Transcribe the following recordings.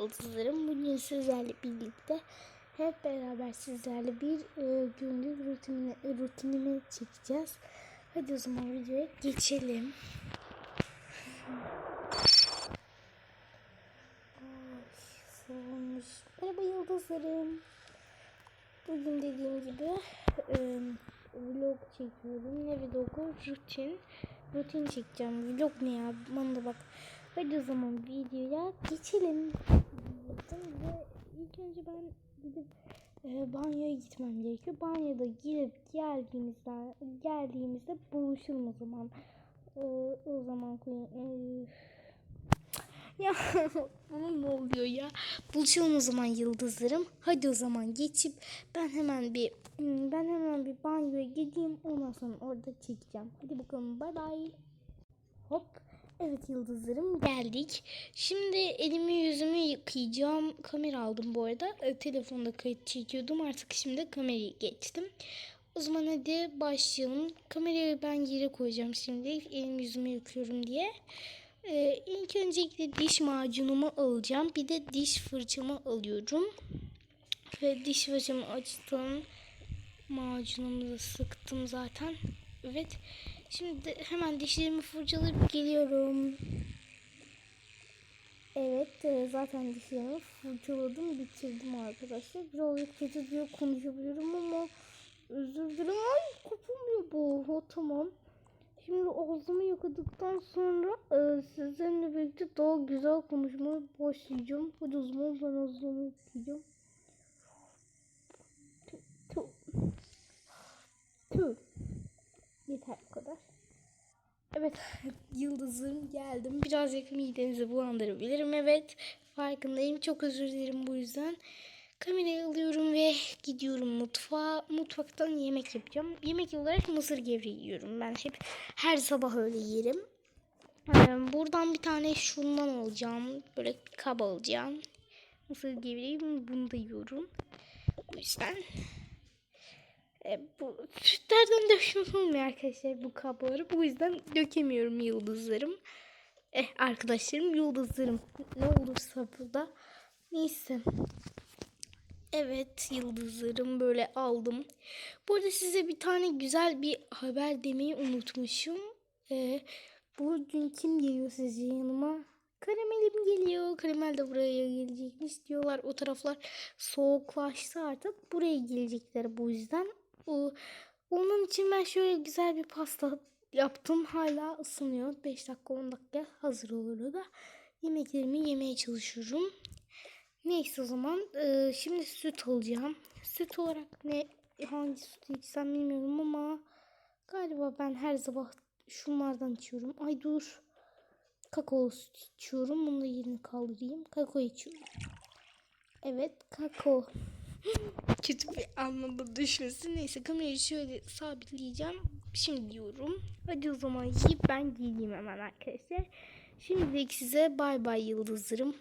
Yıldızlarım bugün sizlerle birlikte hep beraber sizlerle bir e, günlük rutinimi, rutinimi çekeceğiz. Hadi o zaman videoya geçelim. Ay. Merhaba yıldızlarım. Bugün dediğim gibi e, vlog çekiyorum. Ne vlogu? Rutin. Rutin çekeceğim. Vlog ne ya? Bana da bak. Hadi o zaman videoya geçelim. Ve ilk önce ben gidip e, banyoya gitmem gerekiyor. Banyoda girip geldiğimizde geldiğimizde buluşalım o zaman. E, o zaman koyayım. E, ya ne oluyor ya? Buluşalım o zaman yıldızlarım. Hadi o zaman geçip ben hemen bir hmm, ben hemen bir banyoya gideyim. Ondan sonra orada çekeceğim. Hadi bakalım bay bay. Hop. Evet yıldızlarım geldik. Şimdi elimi yüzümü yıkayacağım. Kamera aldım bu arada. E, telefonda kayıt çekiyordum. Artık şimdi kamerayı geçtim. O zaman hadi başlayalım. Kamerayı ben yere koyacağım şimdi. Elimi yüzümü yıkıyorum diye. Ee, ilk öncelikle diş macunumu alacağım. Bir de diş fırçamı alıyorum. Ve diş fırçamı açtım. Macunumu da sıktım zaten. Evet. Şimdi hemen dişlerimi fırçalayıp geliyorum. Evet e, zaten dişlerimi fırçaladım bitirdim arkadaşlar. Birazcık kötü diye konuşabiliyorum ama özür dilerim. Ay kopamıyor bu. Ha, tamam. Şimdi ağzımı yıkadıktan sonra e, sizinle birlikte daha güzel konuşmaya başlayacağım. Hadi o zaman ben ağzımı yıkayacağım. Tüh, tüh. Yeter bu kadar. Evet yıldızım geldim. Birazcık midenizi bulandırabilirim. Evet farkındayım. Çok özür dilerim bu yüzden. Kamerayı alıyorum ve gidiyorum mutfağa. Mutfaktan yemek yapacağım. Yemek olarak mısır gevreği yiyorum. Ben hep her sabah öyle yerim. Ee, buradan bir tane şundan alacağım. Böyle bir kaba alacağım. Mısır gevreği bunu da yiyorum. Bu yüzden e, bu sütlerden dökmek arkadaşlar bu kabları. Bu yüzden dökemiyorum yıldızlarım. Eh arkadaşlarım yıldızlarım. Ne olursa burada. Neyse. Evet yıldızlarım böyle aldım. Bu arada size bir tane güzel bir haber demeyi unutmuşum. Ee, bugün kim geliyor sizce yanıma? Karamelim geliyor. Karamel de buraya gelecekmiş diyorlar. O taraflar soğuklaştı artık. Buraya gelecekler bu yüzden. O, onun için ben şöyle güzel bir pasta yaptım. Hala ısınıyor. 5 dakika 10 dakika hazır olur da. Yemeklerimi yemeye çalışıyorum. Neyse o zaman e, şimdi süt alacağım. Süt olarak ne hangi sütü içsem bilmiyorum ama galiba ben her sabah şunlardan içiyorum. Ay dur. Kakao süt içiyorum. Bunu da yerini kaldırayım. Kakao içiyorum. Evet kakao. Kötü bir anlamda düşmesin. Neyse kamerayı şöyle sabitleyeceğim. Şimdi diyorum. Hadi o zaman yiyip ben geleyim hemen arkadaşlar. Şimdilik size bay bay yıldızlarım.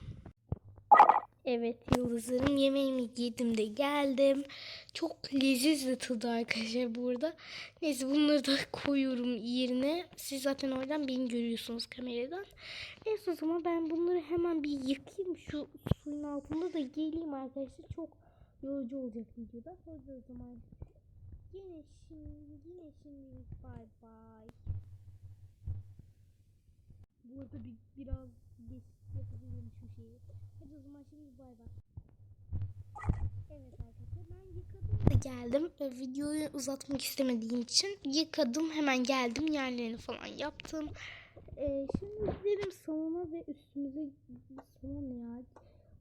Evet yıldızlarım yemeğimi yedim de geldim. Çok leziz de tadı arkadaşlar burada. Neyse bunları da koyuyorum yerine. Siz zaten oradan beni görüyorsunuz kameradan. Neyse o zaman ben bunları hemen bir yıkayayım. Şu suyun altında da geleyim arkadaşlar. Çok yorucu olacak videoda. Hadi o zaman. Yine şimdi, yine şimdi bay bay. Bu arada bir, biraz geç yapabilirim şu şeyi. Hadi o zaman şimdi bay bay. Evet arkadaşlar ben yıkadım da geldim. Videoyu uzatmak istemediğim için yıkadım hemen geldim yerlerini falan yaptım. E, şimdi gidelim salona ve üstümüze salon ya.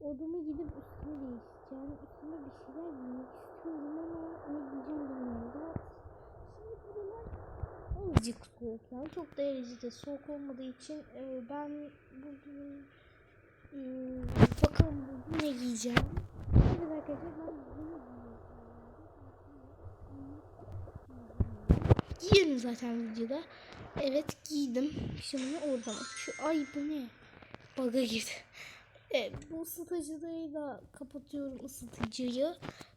Odama gidip üstümü değiştireceğim. Üstüme bir şeyler giymek istiyorum ama ne giyeceğim bilmiyorum. Şimdi buralar azıcık soğuk yani çok derecede soğuk olmadığı için e, ben bugün e, bakalım bugün ne giyeceğim. Evet arkadaşlar ben bunu giyiyorum zaten videoda. Evet giydim. Şimdi oradan şu ay bu ne? Baga girdi. Evet, bu ısıtıcıyı da kapatıyorum ısıtıcıyı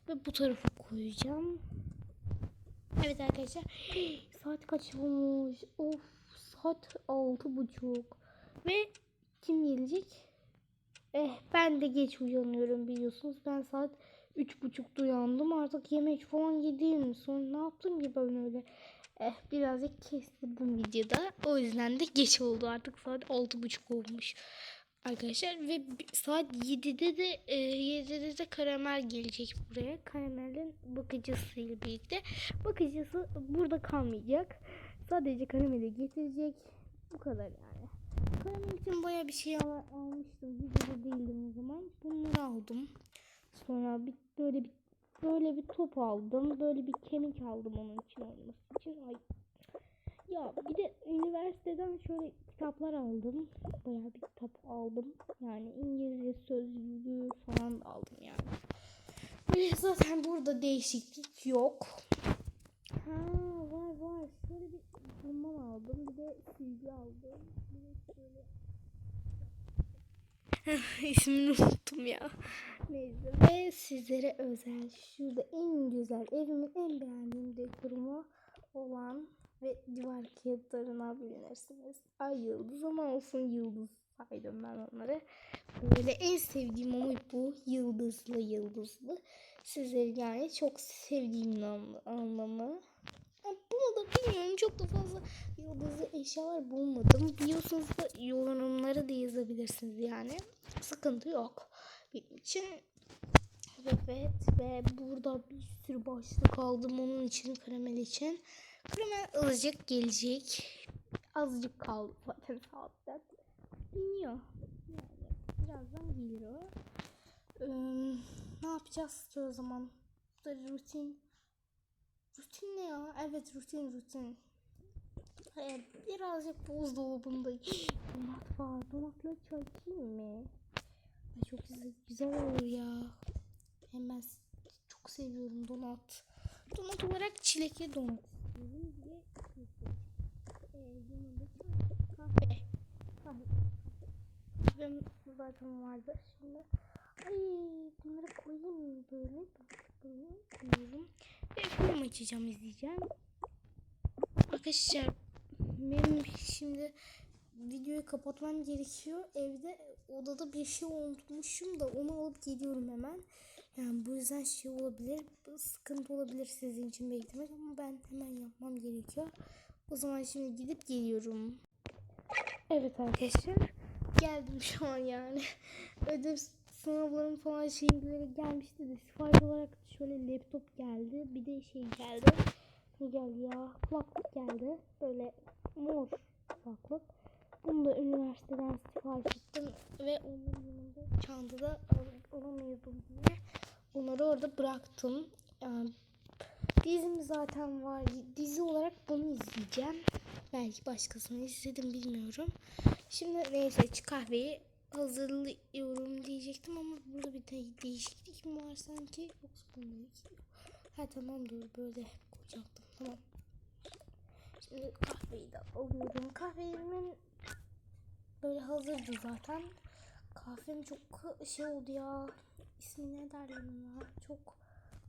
ve bu tarafa koyacağım. Evet arkadaşlar saat kaç olmuş? Of saat altı buçuk ve kim gelecek? Eh ben de geç uyanıyorum biliyorsunuz. Ben saat üç buçukta uyandım. Artık yemek falan yedim. Sonra ne yaptım ki ben öyle? Eh birazcık kestirdim videoda. O yüzden de geç oldu. Artık saat altı buçuk olmuş. Arkadaşlar ve saat 7'de de e, 7'de de karamel gelecek buraya. Karamelin bakıcısıyla birlikte. Bakıcısı burada kalmayacak. Sadece karameli getirecek. Bu kadar yani. Karamel için baya bir şey al- almıştım. Videoda değildim o zaman. Bunları aldım. Sonra bir böyle bir böyle bir top aldım. Böyle bir kemik aldım onun için olması için. Ay. Ya bir de üniversiteden şöyle kitaplar aldım. Bayağı bir kitap aldım. Yani İngilizce sözlüğü falan aldım yani. Böyle zaten burada değişiklik yok. Ha var var. Şöyle bir bundan aldım. Bir de silgi aldım. Bir de şöyle İsmini unuttum ya. Neyse. Ve sizlere özel şurada en güzel evimin en beğendiğim dekorumu olan ve duvar kağıtlarına bilirsiniz. Ay yıldız ama olsun yıldız saydım ben onları. Böyle en sevdiğim ama bu yıldızlı yıldızlı. Sizleri yani çok sevdiğim anla- anlamı. Bunu da bilmiyorum çok da fazla yıldızlı eşyalar bulmadım. Biliyorsunuz da yorumları da yazabilirsiniz yani. Sıkıntı yok benim için. Evet ve burada bir sürü başlık aldım onun için karamel için. Karamel azıcık gelecek. Azıcık kaldı zaten saatten. İniyor. Yani birazdan geliyor. Ee, ne yapacağız ki o zaman? Rutin. Rutin ne ya? Evet rutin rutin. Ee, birazcık buzdolabında donat var. Donatla çay içeyim mi? Ay çok güzel, güzel olur ya. Hem çok seviyorum donat. Donat olarak çilekli donat Bir de çilekli. Ee, yanında çay, kahve. Kahve. Kahvem zaten vardı. Şimdi ay bunları koyayım böyle. Böyle koyuyorum. Ve film açacağım izleyeceğim. Arkadaşlar benim şimdi videoyu kapatmam gerekiyor. Evde odada bir şey unutmuşum da onu alıp geliyorum hemen. Yani bu yüzden şey olabilir. Sıkıntı olabilir sizin için beklemek ama ben hemen yapmam gerekiyor. O zaman şimdi gidip geliyorum. Evet arkadaşlar. Geldim şu an yani. Ödev sınavlarım falan şeyleri gelmişti de sipariş olarak şöyle laptop geldi. Bir de şey geldi. Ne geldi ya? Kulaklık geldi. Böyle mor kulaklık. Bunu da üniversiteden sipariş ettim ve onun yanında çantada al- alamıyordum diye onları orada bıraktım. Yani dizim zaten var. Dizi olarak bunu izleyeceğim. Belki başkasını izledim bilmiyorum. Şimdi neyse kahveyi hazırlıyorum diyecektim ama burada bir de değişiklik mi var sanki? Yoksa? Ha tamam dur böyle koyacaktım. Tamam. Şimdi kahveyi de alıyorum. Kahvemin böyle hazırdı zaten. Kahvem çok şey oldu ya. İsmi ne derler ya? Çok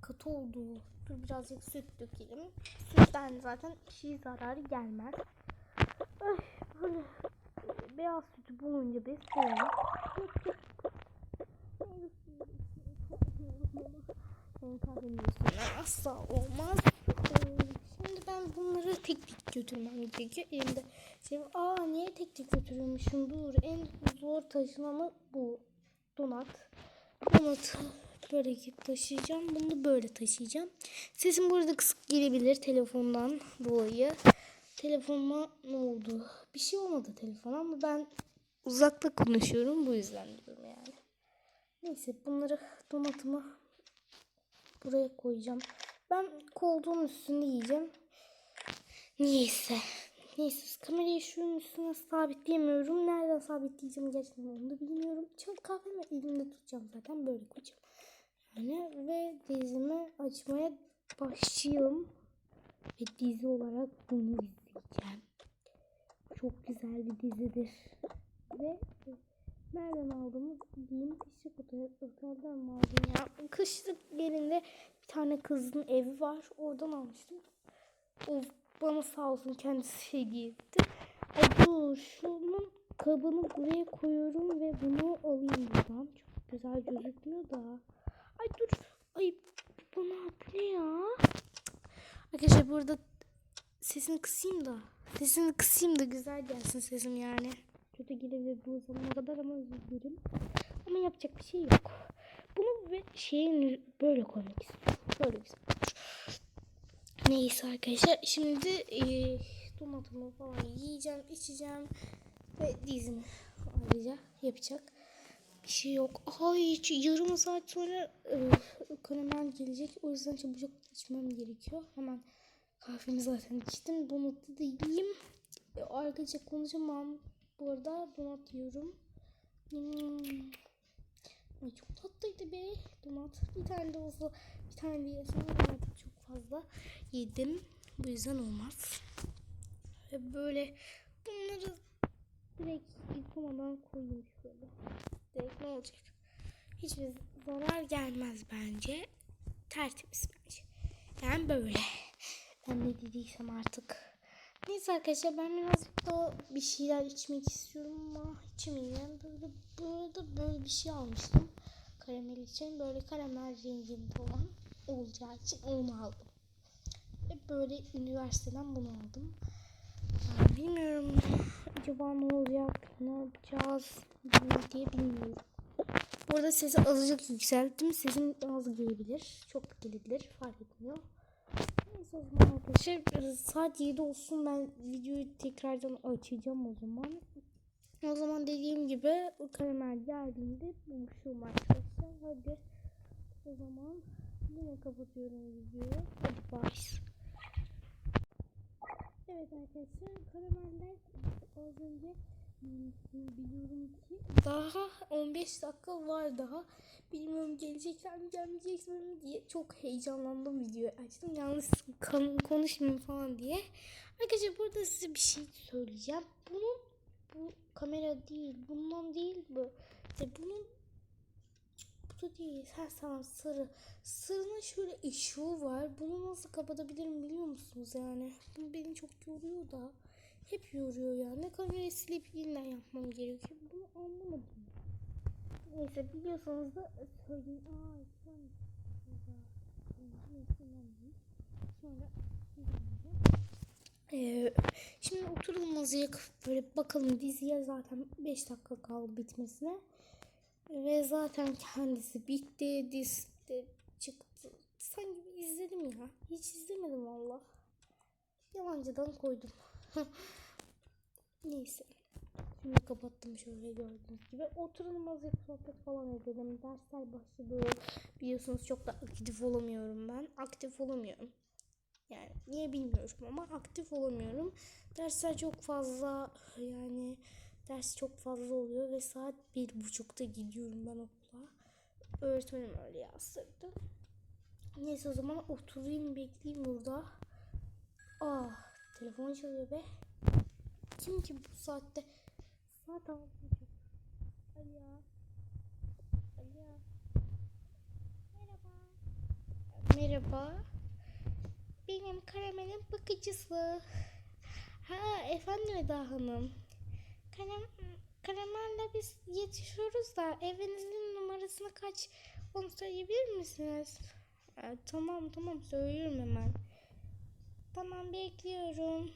katı oldu. Dur birazcık süt dökelim. Sütten zaten şey zararı gelmez. Ay, böyle beyaz sütü bulunca biz asla olmaz. Şimdi ben bunları tek tek götürmem gerekiyor. Elimde şey. Aa niye tek tek götürüyormuşum? Dur en zor taşınanı bu. Donat. Donatı böyle taşıyacağım. Bunu da böyle taşıyacağım. Sesim burada kısık gelebilir telefondan dolayı. Telefonuma ne oldu? Bir şey olmadı telefon ama ben uzakta konuşuyorum. Bu yüzden diyorum yani. Neyse bunları donatımı buraya koyacağım. Ben koltuğun üstünde yiyeceğim. Neyse. Neyse kamerayı şunun üstüne sabitleyemiyorum. Nereden sabitleyeceğim gerçekten onu da bilmiyorum. Çay kahvemi elimde tutacağım zaten böyle koyacağım. Yani ve dizimi açmaya başlayalım. Ve dizi olarak bunu izleyeceğim. Çok güzel bir dizidir. Ve nereden aldığımı diyeyim. Kışlık otel, otelden mi aldım ya? Kışlık yerinde bir tane kızın evi var. Oradan almıştım. O bana sağ olsun kendisi etti. Ay dur şunun kabını buraya koyuyorum ve bunu alayım buradan. Çok güzel gözükmüyor da. Ay dur. Ay bu bu ne ya? Arkadaşlar burada sesini kısayım da. Sesini kısayım da güzel gelsin sesim yani. Kötü gelebilir bu zamana kadar ama dilerim. Ama yapacak bir şey yok. Bunu ve şeyin böyle koymak istiyorum. Böyle güzel. Neyse arkadaşlar şimdi e, domatımı falan yiyeceğim, içeceğim ve dizimi ayrıca yapacak bir şey yok. Ay yarım saat sonra e, karamel gelecek. O yüzden çabucak içmem gerekiyor. Hemen kahvemi zaten içtim. Donatı da yiyeyim. E, arkadaşlar konuşamam. Bu arada donat yiyorum. Hmm. Ay çok tatlıydı be donat. Bir tane de olsa bir tane de yesem çok fazla yedim. Bu yüzden olmaz. Ve böyle bunları direkt yıkamadan koyayım şöyle. Direkt ne olacak? Hiçbir zarar gelmez bence. Tertemiz bence. Yani böyle. Ben ne dediysem artık. Neyse arkadaşlar ben birazcık daha bir şeyler içmek istiyorum ama içmeyeceğim. Böyle, burada böyle bir şey almıştım. Karamel için. Böyle karamel renginde olan olacağı için onu aldım. Ve böyle üniversiteden bunu aldım. Yani bilmiyorum acaba ne olacak, ne yapacağız diye bilmiyorum. Burada sesi azıcık yükselttim. Sesim az gelebilir. Çok gelebilir. Fark etmiyor. Neyse o zaman arkadaşlar saat 7 olsun ben videoyu tekrardan açacağım o zaman. O zaman dediğim gibi o karamel geldiğinde buluşurum arkadaşlar. Hadi o zaman yine kapatıyorum videoyu. Bye. Evet arkadaşlar karameller az önce biliyorum ki daha 15 dakika var daha. Bilmiyorum gelecekler mi gelmeyecekler mi diye çok heyecanlandım videoyu açtım. Yalnız konuşmayayım falan diye. Arkadaşlar burada size bir şey söyleyeceğim. Bunun bu kamera değil. Bundan değil bu. İşte bunun da değil. Ha tamam sarı. Sarının şöyle ışığı var. Bunu nasıl kapatabilirim biliyor musunuz yani? Bu beni çok yoruyor da. Hep yoruyor ya. Ne kamerayı silip yeniden yapmam gerekiyor. Bunu anlamadım. Neyse biliyorsanız da söyleyin. Aa değil. Sonra ee, şimdi oturalım azıcık böyle bakalım diziye zaten 5 dakika kaldı bitmesine. Ve zaten kendisi bitti. Dizi de çıktı. Sanki izledim ya. Hiç izlemedim valla. Yalancıdan koydum. Neyse. Şimdi kapattım şöyle gördüğünüz gibi. Oturalım azıcık sohbet falan edelim. Dersler başladı. Biliyorsunuz çok da aktif olamıyorum ben. Aktif olamıyorum. Yani niye bilmiyorum ama aktif olamıyorum. Dersler çok fazla yani ders çok fazla oluyor ve saat bir buçukta gidiyorum ben okula. Öğretmenim öyle yazdırdı. Neyse o zaman oturayım bekleyeyim burada. Ah telefon çalıyor be. Kim ki bu saatte? Saat altı buçuk. Alo. Alo. Merhaba. Merhaba. Benim karamelin bakıcısı. Ha efendim Eda Hanım. Karam, karamelle biz yetişiyoruz da evinizin numarasını kaç onu söyleyebilir misiniz? Ha, tamam tamam söylüyorum hemen. Tamam bekliyorum.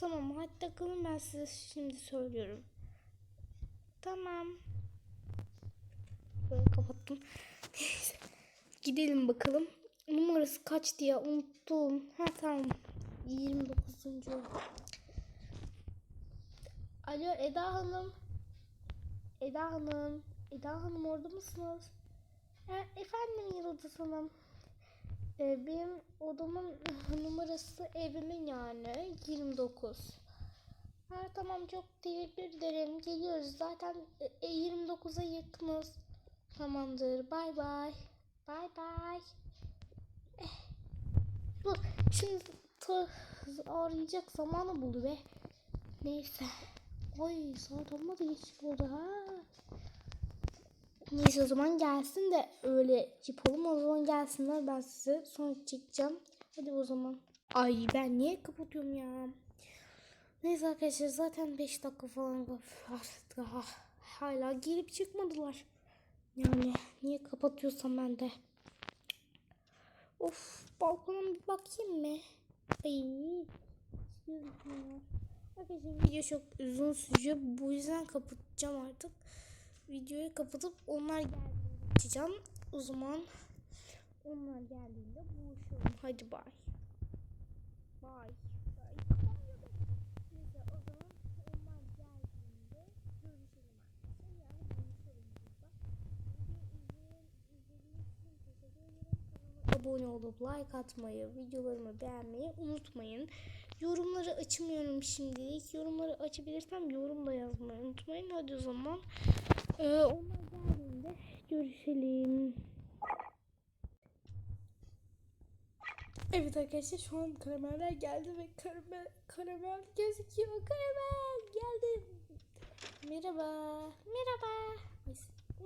Tamam hatta kalın ben size şimdi söylüyorum. Tamam. Böyle kapattım. Gidelim bakalım. Numarası kaç diye unuttum. Ha tamam. 29. Alo Eda Hanım. Eda Hanım. Eda Hanım orada mısınız? Ha, efendim Yıldız Hanım. Ee, benim odamın numarası evimin yani 29. Ha tamam çok teşekkür ederim. Geliyoruz zaten e, 29'a yakınız. Tamamdır. Bay bay. Bay bay. Eh. Dur. Şimdi arayacak zamanı buldu be. Neyse. Oy saat olmadı geç oldu ha. Neyse o zaman gelsin de öyle yapalım. O zaman gelsinler ben size son çekeceğim. Hadi o zaman. Ay ben niye kapatıyorum ya? Neyse arkadaşlar zaten 5 dakika falan var. Daha hala gelip çıkmadılar. Yani niye kapatıyorsam ben de. Of balkona bir bakayım mı? Ay. Arkadaşlar video çok uzun sürüyor. Bu yüzden kapatacağım artık. Videoyu kapatıp onlar geldiğinde açacağım. O zaman onlar geldiğinde buluşalım. Hadi bay. Bay. Abone olup like atmayı, videolarımı beğenmeyi unutmayın. Yorumları açmıyorum şimdilik. Yorumları açabilirsem yorum da yazmayı unutmayın. Hadi o zaman. Ee, onlar geldiğinde görüşelim. Evet arkadaşlar şu an karameller geldi ve karamel, karamel gözüküyor. Karamel geldi. Merhaba. Merhaba.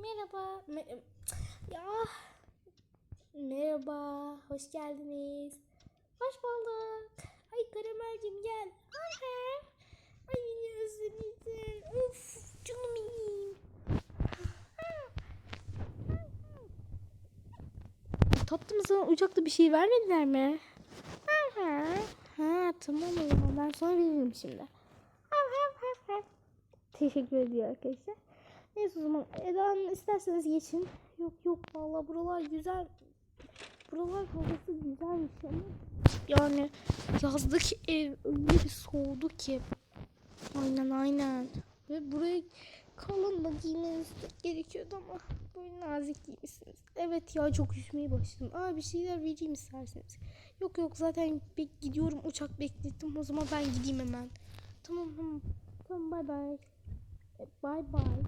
Merhaba. Me- ya. Merhaba. Hoş geldiniz. Hoş bulduk. Ay karamelcim gel. Aha. Ay beni özledin. Of canım benim. Tatlım sana uçakta bir şey vermediler mi? Ha tamam o zaman ben sana veririm şimdi. Teşekkür ediyor arkadaşlar. Neyse o zaman Eda'nın isterseniz geçin. Yok yok vallahi buralar güzel. Buralar havası güzelmiş ama. Yani yazdaki ev öyle bir soğudu ki. Aynen aynen. Ve buraya kalın da giymeniz gerekiyordu ama böyle nazik giymişsiniz. Evet ya çok üşümeye başladım. Aa bir şeyler vereyim isterseniz. Yok yok zaten bek gidiyorum uçak beklettim o zaman ben gideyim hemen. Tamam tamam. Tamam bay bay. E, Bay bay.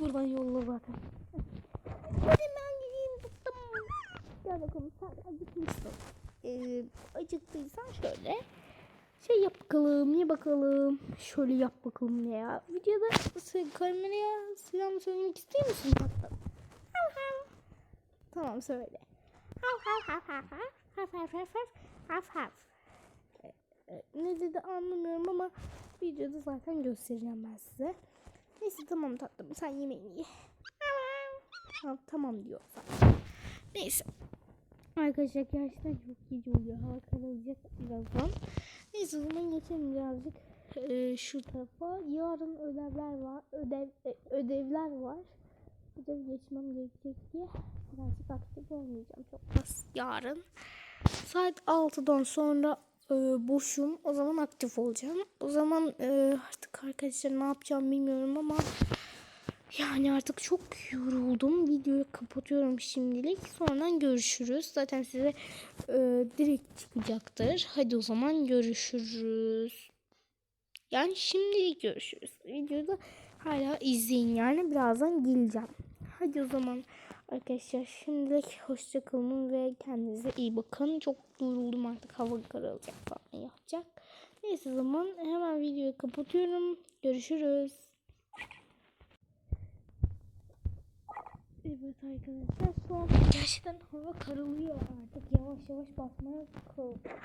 Buradan yolla zaten. Hadi ben gideyim tuttum. Bakalım sen acıkmışsın. Ee, acıktıysan şöyle şey yap bakalım, ye bakalım. Şöyle yap bakalım ne ya. Videoda kameraya selam söylemek istiyor musun hav. Tamam söyle. Ne dedi anlamıyorum ama videoda zaten göstereceğim ben size. Neyse tamam tatlım sen yemeğini ye. Tamam diyor. Neyse. Arkadaşlar gerçekten çok gece oluyor. Hava kararacak birazdan. Neyse o zaman geçelim birazcık e, şu tarafa. Yarın ödevler var. Ödev e, ödevler var. Ödev geçmem gerekecek diye birazcık aktif olmayacağım çok az yarın. Saat 6'dan sonra e, boşum. O zaman aktif olacağım. O zaman e, artık arkadaşlar ne yapacağım bilmiyorum ama yani artık çok yoruldum. Videoyu kapatıyorum şimdilik. Sonradan görüşürüz. Zaten size e, direkt çıkacaktır. Hadi o zaman görüşürüz. Yani şimdilik görüşürüz. Videoyu da hala izleyin yani. Birazdan geleceğim. Hadi o zaman arkadaşlar şimdilik hoşçakalın ve kendinize iyi bakın. Çok yoruldum artık. Hava kararacak falan yapacak. Neyse zaman hemen videoyu kapatıyorum. Görüşürüz. Evet arkadaşlar son gerçekten hava karalıyor artık yavaş yavaş batmaya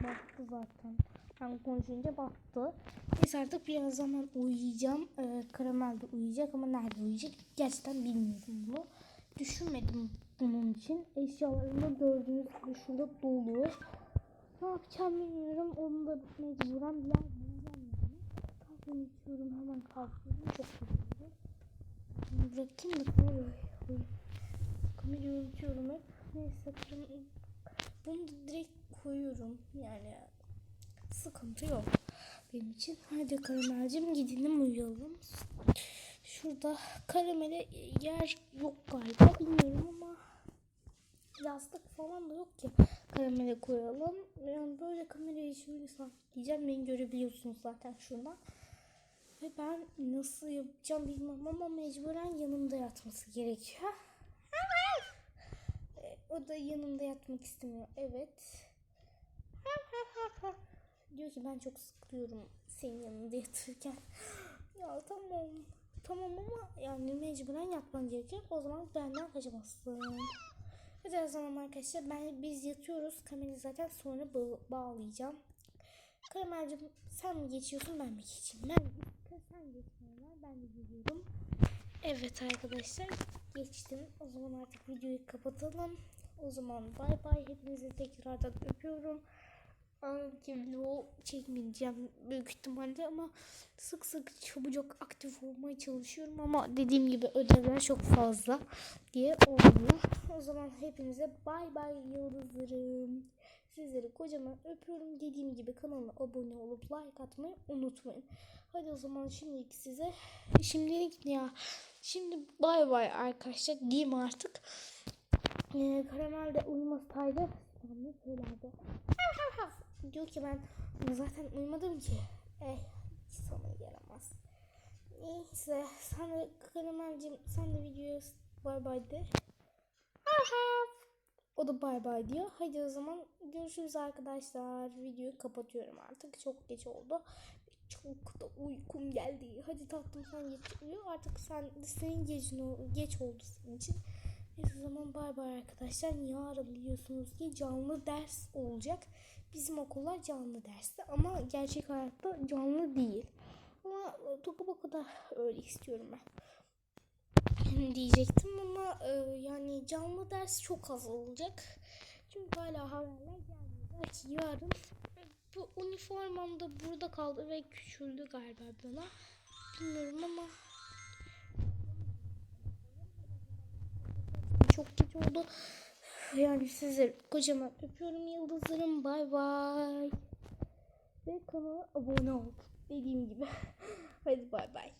battı zaten. Ben konuşunca battı. Neyse artık biraz zaman uyuyacağım. Ee, karamel de uyuyacak ama nerede uyuyacak gerçekten bilmiyorum bunu. Düşünmedim bunun için. Eşyalarımda gördüğünüz gibi şurada dolu. Ne yapacağım bilmiyorum. Onu da mecburen bir yer bulacağım. Kahvemi içiyorum hemen kalkıyorum. Çok güzel. Bırakayım da kamerayı. Kamerayı unutuyorum hep. Neyse bunu direkt koyuyorum. Yani sıkıntı yok benim için. Hadi karamelcim gidelim uyuyalım. Şurada karamele yer yok galiba bilmiyorum ama yastık falan da yok ki karamele koyalım. Yani böyle kamerayı şöyle sabitleyeceğim. Beni görebiliyorsunuz zaten şuradan. Ve ben nasıl yapacağım bilmem ama mecburen yanımda yatması gerekiyor. O da yanımda yatmak istemiyor. Evet. Diyor ki ben çok sıkılıyorum senin yanında yatırken. ya tamam. Tamam ama yani mecburen yatman gerekiyor. O zaman benden kaçamazsın. O zaman arkadaşlar ben biz yatıyoruz. Kamerayı zaten sonra ba- bağlayacağım. Karamelcim sen mi geçiyorsun ben mi geçeyim? Ben sen geçmiyorlar ben de geliyorum. Evet arkadaşlar geçtim. O zaman artık videoyu kapatalım. O zaman bay bay. Hepinizi tekrardan öpüyorum. Anladım o çekmeyeceğim büyük ihtimalle ama sık sık çabucak aktif olmaya çalışıyorum ama dediğim gibi ödevler çok fazla diye olmuyor. O zaman hepinize bay bay yıldızlarım. Sizleri kocaman öpüyorum. Dediğim gibi kanala abone olup like atmayı unutmayın. Hadi o zaman şimdilik size şimdilik ya şimdi bay bay arkadaşlar diyeyim artık. Ee, karamel de uyumasaydı ben söylerdi. Diyor ki ben zaten uyumadım ki. Eh sana yaramaz. Neyse sen de karamelcim sen de videoya bay bay de. O da bay bay diyor. Hadi o zaman görüşürüz arkadaşlar. Videoyu kapatıyorum artık. Çok geç oldu. Çok da uykum geldi. Hadi tatlım sen geç. Artık sen senin gecin geç oldu senin için. Neyse o zaman bay bay arkadaşlar. Yarın biliyorsunuz ki canlı ders olacak. Bizim okullar canlı derste ama gerçek hayatta canlı değil. Ama toku boku da öyle istiyorum ben diyecektim ama e, yani canlı ders çok az olacak. Çünkü hala haberler gelmiyor. Belki yarın bu üniformam da burada kaldı ve küçüldü galiba bana. Bilmiyorum ama çok geç oldu. Yani sizleri kocaman öpüyorum yıldızlarım. Bay bay. Ve kanala abone ol. Dediğim gibi. Hadi bay bay.